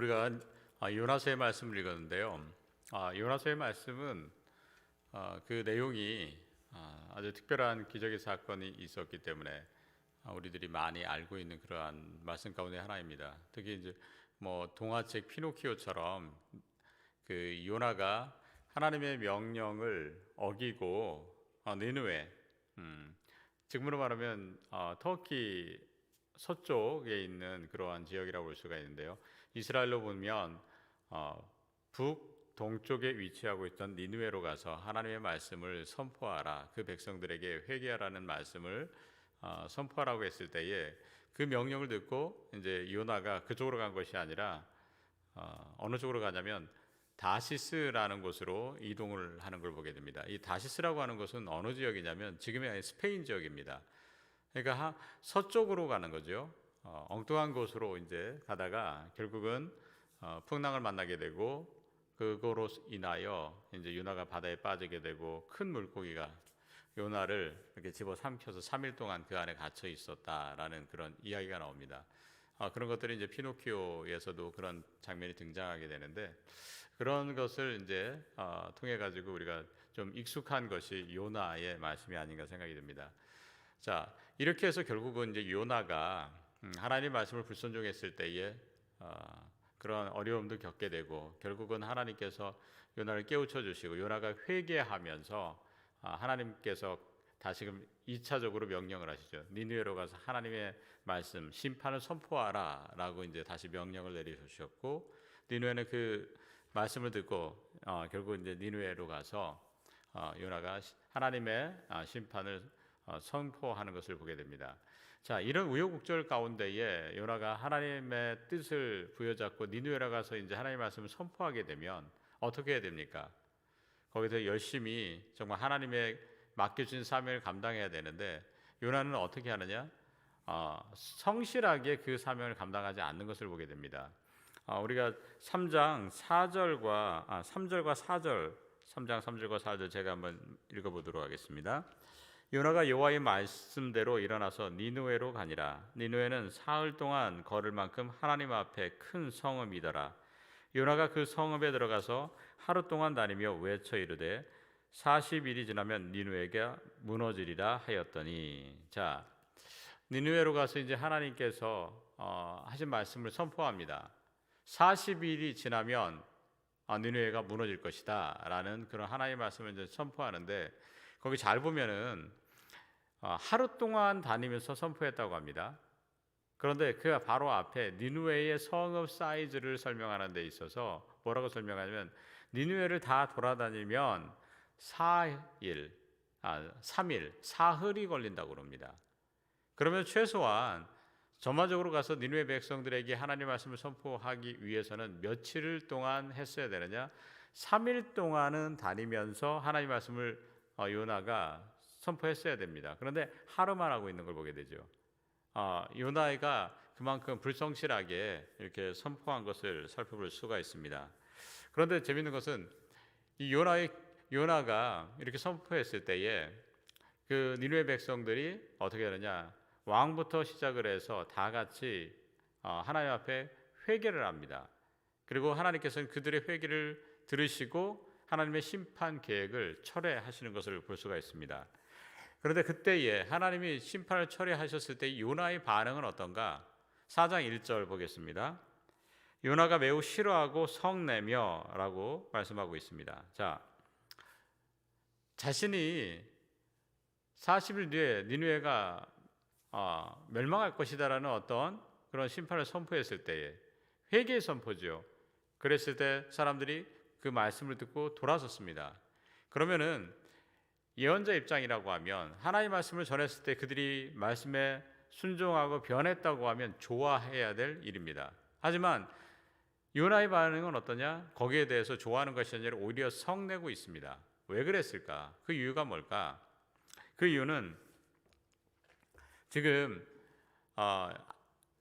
우리가 아, 요나서의 말씀을 읽었는데요. 아, 요나서의 말씀은 아, 그 내용이 아, 아주 특별한 기적의 사건이 있었기 때문에 아, 우리들이 많이 알고 있는 그러한 말씀 가운데 하나입니다. 특히 이제 뭐 동화책 피노키오처럼 그 요나가 하나님의 명령을 어기고 어, 니느웨 음, 지금으로 말하면 어, 터키 서쪽에 있는 그러한 지역이라고 볼 수가 있는데요. 이스라엘로 보면 어, 북 동쪽에 위치하고 있던 니누에로 가서 하나님의 말씀을 선포하라. 그 백성들에게 회개하라는 말씀을 어, 선포하라고 했을 때에 그 명령을 듣고 이제 요나가 그쪽으로 간 것이 아니라 어, 어느 쪽으로 가냐면 다시스라는 곳으로 이동을 하는 걸 보게 됩니다. 이 다시스라고 하는 곳은 어느 지역이냐면 지금의 스페인 지역입니다. 그러니까 하- 서쪽으로 가는 거죠. 어, 엉뚱한 곳으로 이제 가다가 결국은 어, 풍랑을 만나게 되고 그거로 인하여 이제 요나가 바다에 빠지게 되고 큰 물고기가 요나를 이렇게 집어 삼켜서 3일 동안 그 안에 갇혀 있었다라는 그런 이야기가 나옵니다. 아, 그런 것들이 이제 피노키오에서도 그런 장면이 등장하게 되는데 그런 것을 이제 어, 통해 가지고 우리가 좀 익숙한 것이 요나의 말씀이 아닌가 생각이 듭니다. 자 이렇게 해서 결국은 이제 요나가 음, 하나님 말씀을 불순종했을 때에 어, 그런 어려움도 겪게 되고 결국은 하나님께서 요나를 깨우쳐 주시고 요나가 회개하면서 아, 하나님께서 다시금 2차적으로 명령을 하시죠. 니느웨로 가서 하나님의 말씀 심판을 선포하라라고 이제 다시 명령을 내리셨고 니느웨는 그 말씀을 듣고 어, 결국 이제 니느웨로 가서 어, 요나가 시- 하나님의 아, 심판을 어, 선포하는 것을 보게 됩니다. 자, 이런 우여곡절 가운데에 요나가 하나님의 뜻을 부여잡고 니누에라 가서 이제 하나님의 말씀을 선포하게 되면 어떻게 해야 됩니까? 거기서 열심히 정말 하나님의 맡겨진 사명을 감당해야 되는데 요나는 어떻게 하느냐? 어, 성실하게 그 사명을 감당하지 않는 것을 보게 됩니다. 어, 우리가 3장 4절과 아, 3절과 4절, 3장 3절과 4절 제가 한번 읽어보도록 하겠습니다. 요나가 여호와의 말씀대로 일어나서 니누에로 가니라. 니누에는 사흘 동안 걸을 만큼 하나님 앞에 큰 성읍이더라. 요나가 그 성읍에 들어가서 하루 동안 다니며 외쳐 이르되 40일이 지나면 니누에가 무너지리라 하였더니 자 니누에로 가서 이제 하나님께서 어, 하신 말씀을 선포합니다. 40일이 지나면 아, 니누에가 무너질 것이다라는 그런 하나님의 말씀을 이제 선포하는데 거기 잘 보면은 어, 하루 동안 다니면서 선포했다고 합니다. 그런데 그 바로 앞에 니누웨의 성읍 사이즈를 설명하는 데 있어서 뭐라고 설명하냐면 니누웨를 다 돌아다니면 4일, 아, 3일, 사흘이 걸린다고 그럽니다. 그러면 최소한 전반적으로 가서 니누의 백성들에게 하나님 말씀을 선포하기 위해서는 며칠을 동안 했어야 되느냐? 3일 동안은 다니면서 하나님 말씀을 어, 요나가 선포했어야 됩니다. 그런데 하루만 하고 있는 걸 보게 되죠. 아, 요나가 그만큼 불성실하게 이렇게 선포한 것을 살펴볼 수가 있습니다. 그런데 재밌는 것은 이 요나의 요나가 이렇게 선포했을 때에 그 니누의 백성들이 어떻게 하느냐 왕부터 시작을 해서 다 같이 어, 하나님 앞에 회개를 합니다. 그리고 하나님께서는 그들의 회개를 들으시고 하나님의 심판 계획을 철회하시는 것을 볼 수가 있습니다. 그런데 그때에 하나님이 심판을 철회하셨을 때 요나의 반응은 어떤가? 4장 1절 보겠습니다. 요나가 매우 싫어하고 성내며라고 말씀하고 있습니다. 자, 자신이 40일 뒤에 니누에가 어, 멸망할 것이다라는 어떤 그런 심판을 선포했을 때에 회개의 선포죠. 그랬을 때 사람들이 그 말씀을 듣고 돌아섰습니다. 그러면은 예언자 입장이라고 하면 하나님 말씀을 전했을 때 그들이 말씀에 순종하고 변했다고 하면 좋아해야 될 일입니다. 하지만 요나의 반응은 어떠냐? 거기에 대해서 좋아하는 것이 아니라 오히려 성내고 있습니다. 왜 그랬을까? 그 이유가 뭘까? 그 이유는 지금 어,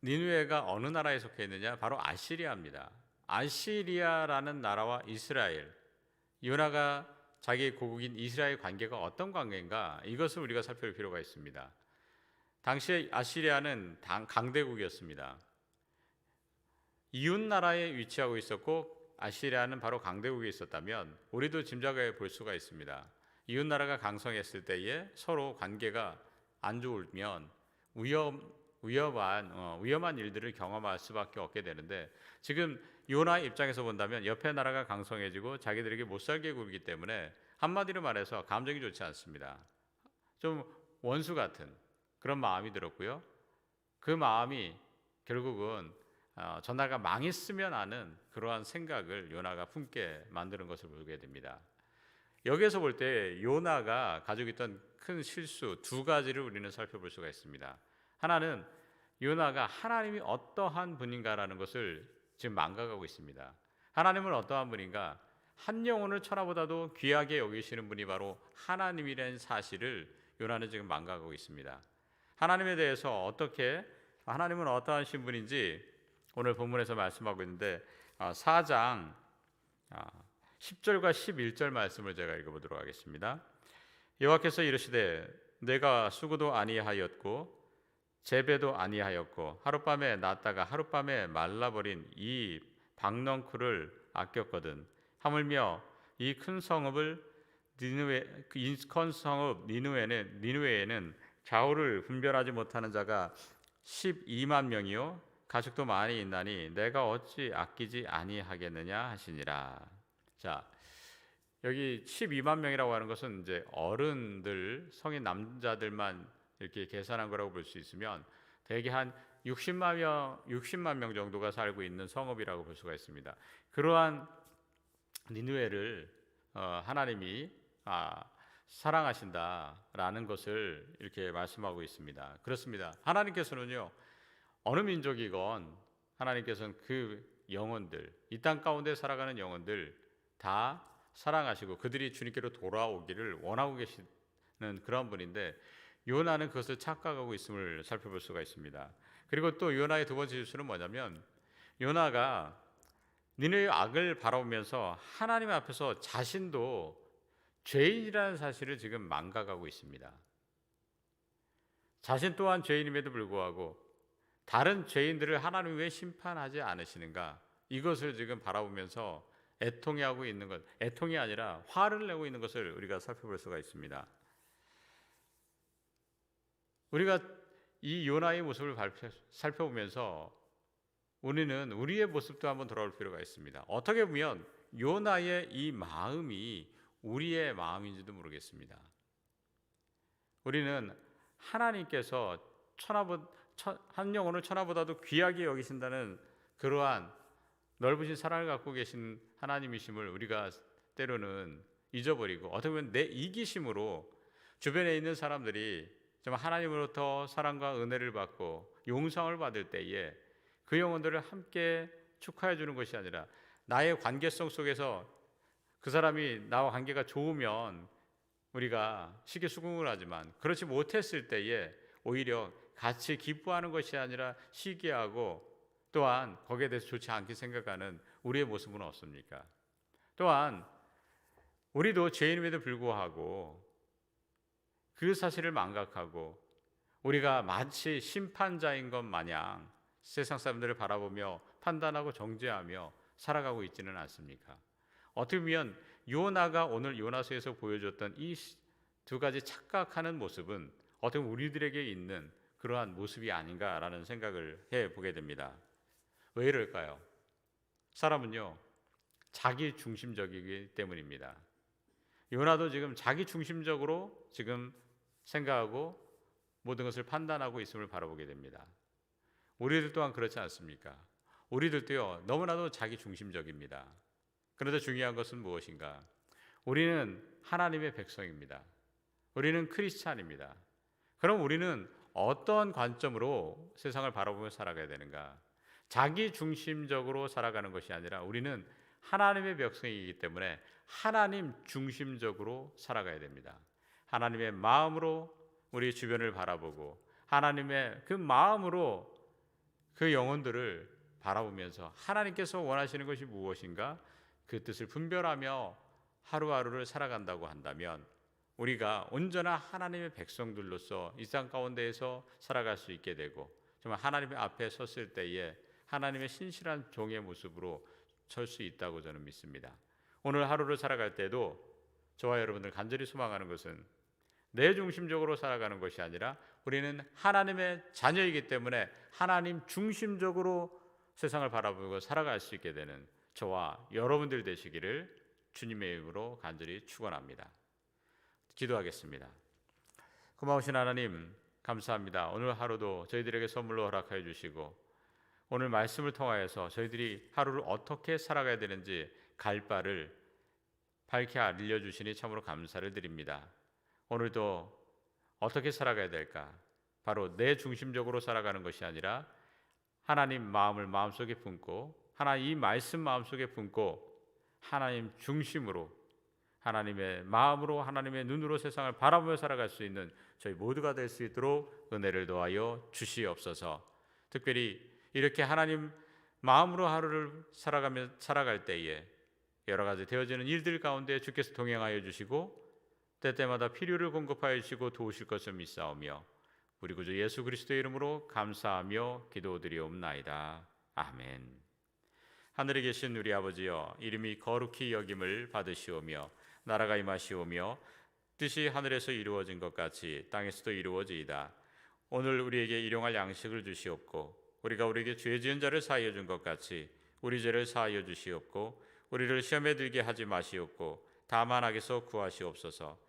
니누에가 어느 나라에 속해 있느냐? 바로 아시리아입니다. 아시리아라는 나라와 이스라엘, 요나가 자기의 고국인 이스라엘 관계가 어떤 관계인가? 이것을 우리가 살펴볼 필요가 있습니다. 당시에 아시리아는 당, 강대국이었습니다. 이웃 나라에 위치하고 있었고 아시리아는 바로 강대국에 있었다면 우리도 짐작해 볼 수가 있습니다. 이웃 나라가 강성했을 때에 서로 관계가 안 좋으면 위험 위험한 어, 위험한 일들을 경험할 수밖에 없게 되는데 지금 요나 입장에서 본다면 옆에 나라가 강성해지고 자기들에게 못 살게 굴기 때문에 한마디로 말해서 감정이 좋지 않습니다. 좀 원수 같은 그런 마음이 들었고요. 그 마음이 결국은 어, 전나가 망했으면 하는 그러한 생각을 요나가 품게 만드는 것을 보게 됩니다. 여기에서 볼 때 요나가 가지고 있던 큰 실수 두 가지를 우리는 살펴볼 수가 있습니다. 하나는 요나가 하나님이 어떠한 분인가라는 것을 지금 망각하고 있습니다. 하나님은 어떠한 분인가? 한 영혼을 천하보다도 귀하게 여기시는 분이 바로 하나님이라는 사실을 요나는 지금 망각하고 있습니다. 하나님에 대해서 어떻게 하나님은 어떠한 신분인지 오늘 본문에서 말씀하고 있는데 4장 10절과 11절 말씀을 제가 읽어보도록 하겠습니다. 여호와께서 이르시되 내가 수고도 아니하였고 재배도 아니하였고 하룻밤에 났다가 하룻밤에 말라버린 이 박넝쿨을 아꼈거든 하물며 이 큰 성읍을 니누에 큰 성읍 니누에는 니누에에는 좌우를 분별하지 못하는 자가 12만 명이요 가축도 많이 있나니 내가 어찌 아끼지 아니하겠느냐 하시니라. 자, 여기 12만 명이라고 하는 것은 이제 어른들 성인 남자들만 이렇게 계산한 거라고 볼 수 있으면 대개 한 60만 명 60만 명 정도가 살고 있는 성읍이라고 볼 수가 있습니다. 그러한 니누에를 어, 하나님이 아, 사랑하신다라는 것을 이렇게 말씀하고 있습니다. 그렇습니다. 하나님께서는요 어느 민족이건 하나님께서는 그 영혼들 이 땅 가운데 살아가는 영혼들 다 사랑하시고 그들이 주님께로 돌아오기를 원하고 계시는 그런 분인데 요나는 그것을 착각하고 있음을 살펴볼 수가 있습니다. 그리고 또 요나의 두 번째 실수는 뭐냐면 요나가 니네의 악을 바라보면서 하나님 앞에서 자신도 죄인이라는 사실을 지금 망각하고 있습니다. 자신 또한 죄인임에도 불구하고 다른 죄인들을 하나님 왜 심판하지 않으시는가? 이것을 지금 바라보면서 애통해하고 있는 것, 애통이 아니라 화를 내고 있는 것을 우리가 살펴볼 수가 있습니다. 우리가 이 요나의 모습을 살펴보면서 우리는 우리의 모습도 한번 돌아올 필요가 있습니다. 어떻게 보면 요나의 이 마음이 우리의 마음인지도 모르겠습니다. 우리는 하나님께서 천하보 한 영혼을 천하보다도 귀하게 여기신다는 그러한 넓으신 사랑을 갖고 계신 하나님이심을 우리가 때로는 잊어버리고 어떻게 보면 내 이기심으로 주변에 있는 사람들이 좀 하나님으로부터 사랑과 은혜를 받고 용서를 받을 때에 그 영혼들을 함께 축하해 주는 것이 아니라 나의 관계성 속에서 그 사람이 나와 관계가 좋으면 우리가 시기 수긍을 하지만 그렇지 못했을 때에 오히려 같이 기뻐하는 것이 아니라 시기하고 또한 거기에 대해서 좋지 않게 생각하는 우리의 모습은 없습니까? 또한 우리도 죄인임에도 불구하고 그 사실을 망각하고 우리가 마치 심판자인 것 마냥 세상 사람들을 바라보며 판단하고 정죄하며 살아가고 있지는 않습니까? 어떻게 보면 요나가 오늘 요나서에서 보여줬던 이 두 가지 착각하는 모습은 어떻게 보면 우리들에게 있는 그러한 모습이 아닌가라는 생각을 해 보게 됩니다. 왜 이럴까요? 사람은요, 자기 중심적이기 때문입니다. 요나도 지금 자기 중심적으로 지금 생각하고 모든 것을 판단하고 있음을 바라보게 됩니다. 우리들 또한 그렇지 않습니까? 우리들도요, 너무나도 자기 중심적입니다. 그런데 중요한 것은 무엇인가? 우리는 하나님의 백성입니다. 우리는 크리스찬입니다. 그럼 우리는 어떤 관점으로 세상을 바라보며 살아가야 되는가? 자기 중심적으로 살아가는 것이 아니라 우리는 하나님의 백성이기 때문에 하나님 중심적으로 살아가야 됩니다. 하나님의 마음으로 우리 주변을 바라보고 하나님의 그 마음으로 그 영혼들을 바라보면서 하나님께서 원하시는 것이 무엇인가 그 뜻을 분별하며 하루하루를 살아간다고 한다면 우리가 온전한 하나님의 백성들로서 이땅 가운데에서 살아갈 수 있게 되고 정말 하나님 앞에 섰을 때에 하나님의 신실한 종의 모습으로 설 수 있다고 저는 믿습니다. 오늘 하루를 살아갈 때도 저와 여러분들 간절히 소망하는 것은 내 중심적으로 살아가는 것이 아니라 우리는 하나님의 자녀이기 때문에 하나님 중심적으로 세상을 바라보고 살아갈 수 있게 되는 저와 여러분들 되시기를 주님의 이름으로 간절히 축원합니다. 기도하겠습니다. 고마우신 하나님 감사합니다. 오늘 하루도 저희들에게 선물로 허락하여 주시고 오늘 말씀을 통하여서 저희들이 하루를 어떻게 살아가야 되는지 갈 바를 밝히 알려 주시니 참으로 감사를 드립니다. 오늘도 어떻게 살아가야 될까? 바로 내 중심적으로 살아가는 것이 아니라 하나님 마음을 마음속에 품고 하나님 이 말씀 마음속에 품고 하나님 중심으로 하나님의 마음으로 하나님의 눈으로 세상을 바라보며 살아갈 수 있는 저희 모두가 될 수 있도록 은혜를 도하여 주시옵소서. 특별히 이렇게 하나님 마음으로 하루를 살아가며 살아갈 때에 여러 가지 되어지는 일들 가운데 주께서 동행하여 주시고 때때마다 필요를 공급하여 주시고 도우실 것을 믿사오며 우리 구주 예수 그리스도의 이름으로 감사하며 기도드리옵나이다. 아멘. 하늘에 계신 우리 아버지여 이름이 거룩히 여김을 받으시오며 나라가 임하시오며 뜻이 하늘에서 이루어진 것 같이 땅에서도 이루어지이다. 오늘 우리에게 일용할 양식을 주시옵고 우리가 우리에게 죄 지은 자를 사하여 준 것 같이 우리 죄를 사하여 주시옵고 우리를 시험에 들게 하지 마시옵고 다만 악에서 구하시옵소서.